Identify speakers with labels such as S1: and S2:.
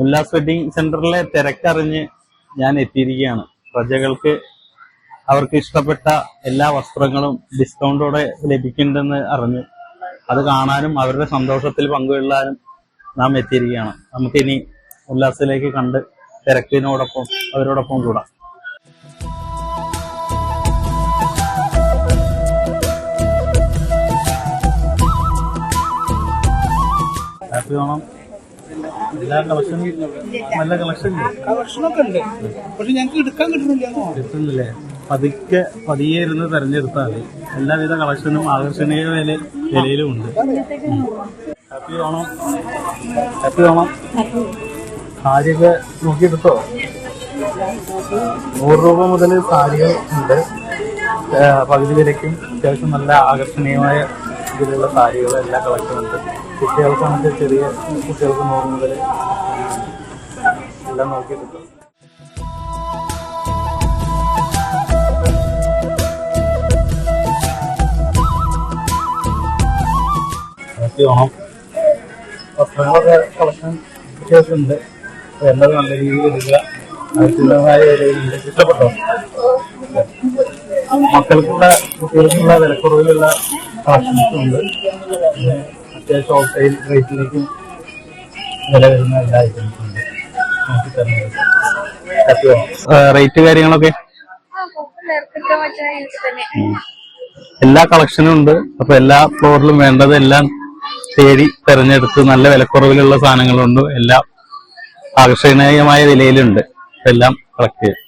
S1: Ullas wedding സെന്ററിലെ തിരക്കറിഞ്ഞ് ഞാൻ എത്തിയിരിക്കുകയാണ്. പ്രജകൾക്ക് അവർക്ക് ഇഷ്ടപ്പെട്ട എല്ലാ വസ്ത്രങ്ങളും ഡിസ്കൗണ്ടോടെ ലഭിക്കുന്നുണ്ടെന്ന് അറിഞ്ഞു അത് കാണാനും അവരുടെ സന്തോഷത്തിൽ പങ്കുകൊള്ളാനും നാം എത്തിയിരിക്കുകയാണ്. നമുക്കിനി ഉല്ലാസിലേക്ക് കണ്ട് തിരക്കിനോടൊപ്പം അവരോടൊപ്പം കൂടാം. ഹാപ്പി ഓണം. എല്ലാ കളക്ഷനും നല്ല കളക്ഷൻ
S2: കളക്ഷനൊക്കെ ഉണ്ട്. പക്ഷെ ഞങ്ങൾക്ക് എടുക്കാൻ കിട്ടുന്നില്ല.
S1: കിട്ടുന്നില്ലേ? പതുക്കെ പതിയെ ഇരുന്ന് തെരഞ്ഞെടുത്താൽ മതി. എല്ലാവിധ കളക്ഷനും ആകർഷണീയ വില വിലയിലും ഉണ്ട്. ഹാപ്പി ഓണം. ഹാപ്പി ഓണം. സാരിയൊക്കെ നോക്കിയെടുത്തോ? നൂറ് രൂപ മുതൽ സാരികൾ ഉണ്ട്. പകുതി വിലയ്ക്കും അത്യാവശ്യം നല്ല ആകർഷണീയമായ ഇതിലുള്ള സാരികൾ എല്ലാ കളക്ഷൻ ഉണ്ട്. കുട്ടികൾക്കാണെങ്കിൽ ചെറിയ കുട്ടികൾക്ക് നോക്കുന്നത് മുതൽ എല്ലാം നോക്കി കിട്ടും ഓണം വസ്ത്രങ്ങളൊക്കെ കളക്ഷൻ ഉണ്ട് വേണ്ടത് നല്ല രീതിയിൽ എടുക്കുക ഇഷ്ടപ്പെട്ടോ? മക്കൾക്കുള്ള കുട്ടികൾക്കുള്ള വിലക്കുറവിലുള്ള കളക്ഷൻസും ഉണ്ട് പിന്നെ അത്യാവശ്യം ഹോൾസെയിൽ റേറ്റിലേക്കും വില വരുന്ന എല്ലാ ഐറ്റംസുണ്ട് നമുക്ക് തരുന്നത് റേറ്റ് കാര്യങ്ങളൊക്കെ? എല്ലാ കളക്ഷനും ഉണ്ട്. അപ്പൊ എല്ലാ ഫ്ലോറിലും വേണ്ടത് എല്ലാം തേടി തെരഞ്ഞെടുത്ത് നല്ല വിലക്കുറവിലുള്ള സാധനങ്ങളുണ്ട്. എല്ലാം ആകർഷണീയമായ വിലയിലുണ്ട്. എല്ലാം കളക്ട് ചെയ്യും